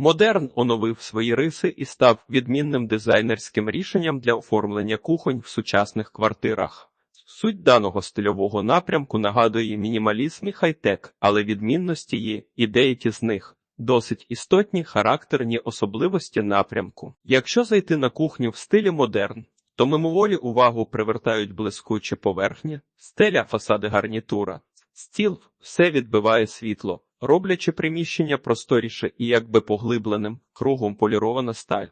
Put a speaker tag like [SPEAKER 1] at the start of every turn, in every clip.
[SPEAKER 1] Модерн оновив свої риси і став відмінним дизайнерським рішенням для оформлення кухонь в сучасних квартирах. Суть даного стильового напрямку нагадує мінімалізм і хай-тек, але відмінності є і деякі з них. Досить істотні характерні особливості напрямку. Якщо зайти на кухню в стилі модерн, то мимоволі увагу привертають блискучі поверхні, стеля, фасади гарнітура, стіл, все відбиває світло, роблячи приміщення просторіше і якби поглибленим, кругом полірована сталь.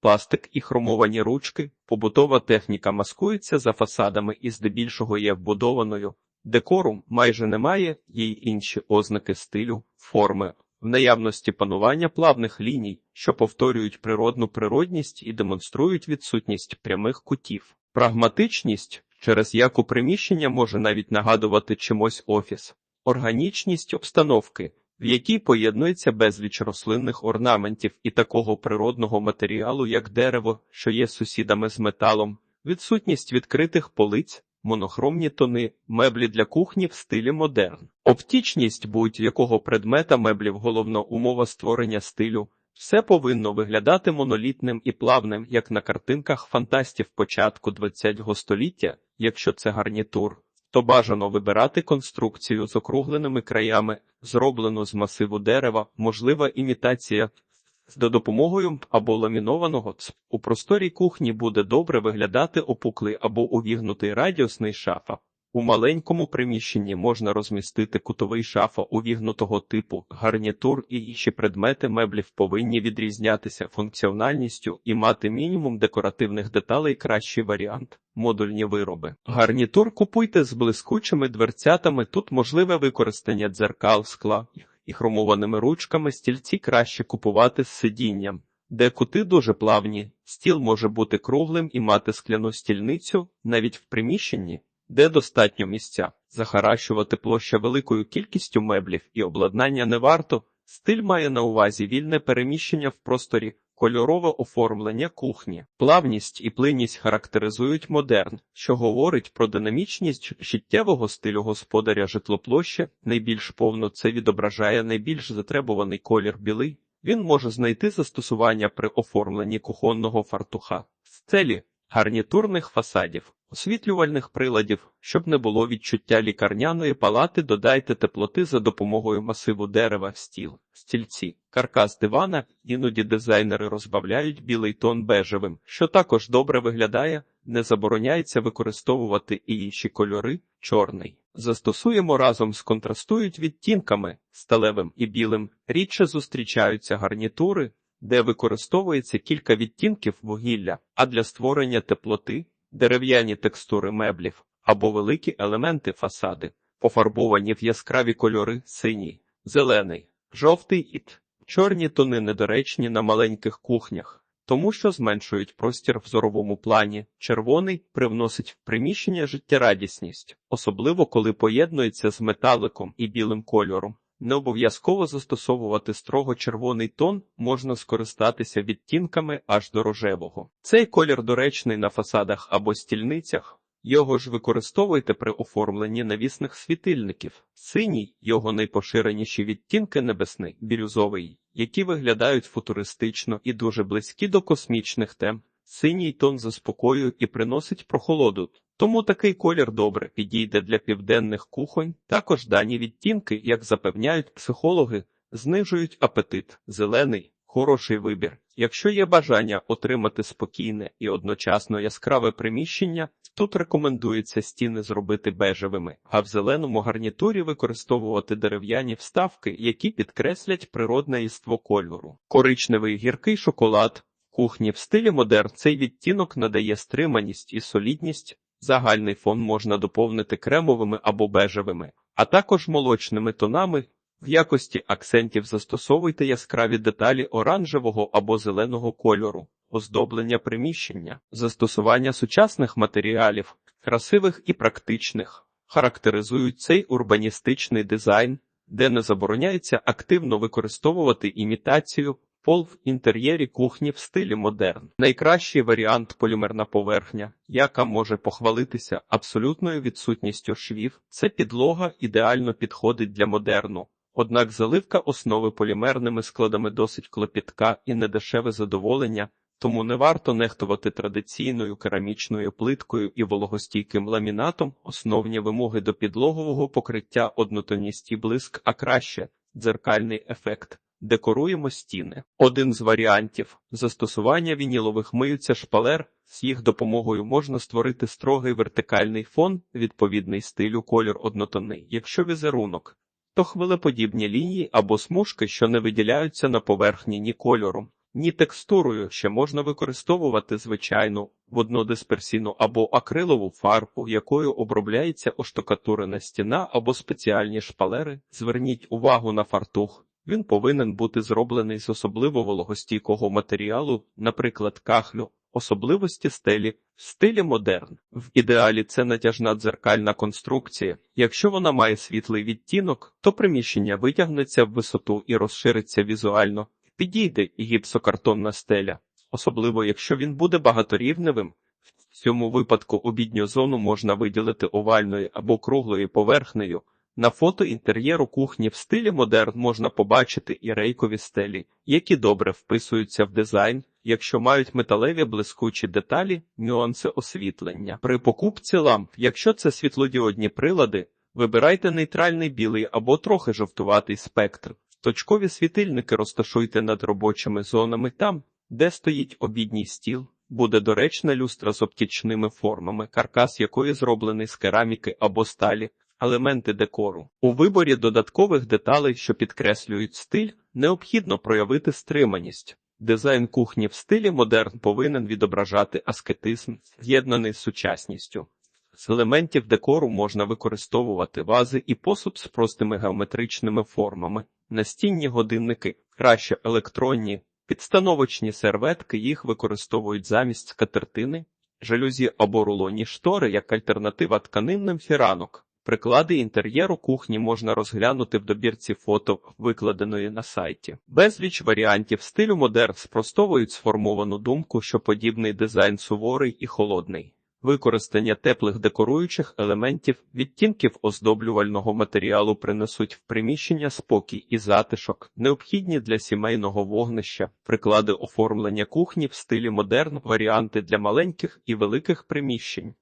[SPEAKER 1] Пластик і хромовані ручки, побутова техніка маскується за фасадами і здебільшого є вбудованою. Декору майже немає, й інші ознаки стилю, форми, в наявності панування плавних ліній, що повторюють природну природність і демонструють відсутність прямих кутів. Прагматичність, через яку приміщення може навіть нагадувати чимось офіс, органічність обстановки, в якій поєднується безліч рослинних орнаментів і такого природного матеріалу, як дерево, що є сусідами з металом, відсутність відкритих полиць, монохромні тони, меблі для кухні в стилі модерн. Оптічність будь-якого предмета меблів головна умова створення стилю. Все повинно виглядати монолітним і плавним, як на картинках фантастів початку ХХ століття, якщо це гарнітур, то бажано вибирати конструкцію з округленими краями, зроблену з масиву дерева, можлива імітація з допомогою або ламінованого ц. У просторій кухні буде добре виглядати опуклий або увігнутий радіусний шафа. У маленькому приміщенні можна розмістити кутовий шафа увігнутого типу, гарнітур і інші предмети меблів повинні відрізнятися функціональністю і мати мінімум декоративних деталей кращий варіант. Модульні вироби. Гарнітур купуйте з блискучими дверцятами. Тут можливе використання дзеркал, скла і хромованими ручками стільці краще купувати з сидінням. Де кути дуже плавні, стіл може бути круглим і мати скляну стільницю навіть в приміщенні де достатньо місця. Захаращувати площа великою кількістю меблів і обладнання не варто. Стиль має на увазі вільне переміщення в просторі, кольорове оформлення кухні. Плавність і плинність характеризують модерн, що говорить про динамічність життєвого стилю господаря житлоплощі. Найбільш повно це відображає найбільш затребуваний колір білий. Він може знайти застосування при оформленні кухонного фартуха, стелі, гарнітурних фасадів. Освітлювальних приладів, щоб не було відчуття лікарняної палати, додайте теплоти за допомогою масиву дерева, стіл, стільці, каркас дивана, іноді дизайнери розбавляють білий тон бежевим, що також добре виглядає, не забороняється використовувати і інші кольори, чорний. Застосуємо разом з контрастують відтінками, сталевим і білим, рідше зустрічаються гарнітури, де використовується кілька відтінків вугілля, а для створення теплоти дерев'яні текстури меблів або великі елементи фасади, пофарбовані в яскраві кольори синій, зелений, жовтий і чорні тони недоречні на маленьких кухнях, тому що зменшують простір в зоровому плані. Червоний привносить в приміщення життєрадісність, особливо коли поєднується з металиком і білим кольором. Не обов'язково застосовувати строго червоний тон, можна скористатися відтінками аж до рожевого. Цей колір доречний на фасадах або стільницях. Його ж використовуйте при оформленні навісних світильників. Синій його найпоширеніші відтінки небесний, бірюзовий, які виглядають футуристично і дуже близькі до космічних тем. Синій тон заспокоює і приносить прохолоду, тому такий колір добре підійде для південних кухонь. Також дані відтінки, як запевняють психологи, знижують апетит. Зелений хороший вибір. Якщо є бажання отримати спокійне і одночасно яскраве приміщення, тут рекомендується стіни зробити бежевими, а в зеленому гарнітурі використовувати дерев'яні вставки, які підкреслять природне іство кольору. Коричневий гіркий шоколад. Кухні в стилі модерн цей відтінок надає стриманість і солідність. Загальний фон можна доповнити кремовими або бежевими, а також молочними тонами. В якості акцентів застосовуйте яскраві деталі оранжевого або зеленого кольору, оздоблення приміщення, застосування сучасних матеріалів, красивих і практичних, характеризують цей урбаністичний дизайн, де не забороняється активно використовувати імітацію. Пол в інтер'єрі кухні в стилі модерн. Найкращий варіант полімерна поверхня, яка може похвалитися абсолютною відсутністю швів. Це підлога ідеально підходить для модерну. Однак заливка основи полімерними складами досить клопітка і недешеве задоволення, тому не варто нехтувати традиційною керамічною плиткою і вологостійким ламінатом, основні вимоги до підлогового покриття однотонність блиск, а краще дзеркальний ефект. Декоруємо стіни. Один з варіантів застосування вінілових миються шпалер. З їх допомогою можна створити строгий вертикальний фон, відповідний стилю колір однотонний. Якщо візерунок, то хвилеподібні лінії або смужки, що не виділяються на поверхні ні кольором, ні текстурою, ще можна використовувати звичайну воднодисперсійну або акрилову фарбу, якою обробляється оштукатурена стіна або спеціальні шпалери. Зверніть увагу на фартух. Він повинен бути зроблений з особливо вологостійкого матеріалу, наприклад, кахлю, особливості стелі, в стилі модерн. В ідеалі це натяжна дзеркальна конструкція. Якщо вона має світлий відтінок, то приміщення витягнеться в висоту і розшириться візуально. Підійде і гіпсокартонна стеля, особливо якщо він буде багаторівневим. В цьому випадку обідню зону можна виділити овальною або круглою поверхнею. На фото інтер'єру кухні в стилі модерн можна побачити і рейкові стелі, які добре вписуються в дизайн, якщо мають металеві блискучі деталі, нюанси освітлення. При покупці ламп, якщо це світлодіодні прилади, вибирайте нейтральний білий або трохи жовтуватий спектр. Точкові світильники розташуйте над робочими зонами там, де стоїть обідній стіл. Буде доречна люстра з оптічними формами, каркас якої зроблений з кераміки або сталі, елементи декору. У виборі додаткових деталей, що підкреслюють стиль, необхідно проявити стриманість. Дизайн кухні в стилі модерн повинен відображати аскетизм, з'єднаний з сучасністю. З елементів декору можна використовувати вази і посуд з простими геометричними формами, настінні годинники, краще електронні, підстановочні серветки їх використовують замість скатертини, жалюзі або рулонні штори як альтернатива тканинним фіранок. Приклади інтер'єру кухні можна розглянути в добірці фото, викладеної на сайті. Безліч варіантів стилю модерн спростовують сформовану думку, що подібний дизайн суворий і холодний. Використання теплих декоруючих елементів, відтінків оздоблювального матеріалу принесуть в приміщення спокій і затишок, необхідні для сімейного вогнища, приклади оформлення кухні в стилі модерн, варіанти для маленьких і великих приміщень.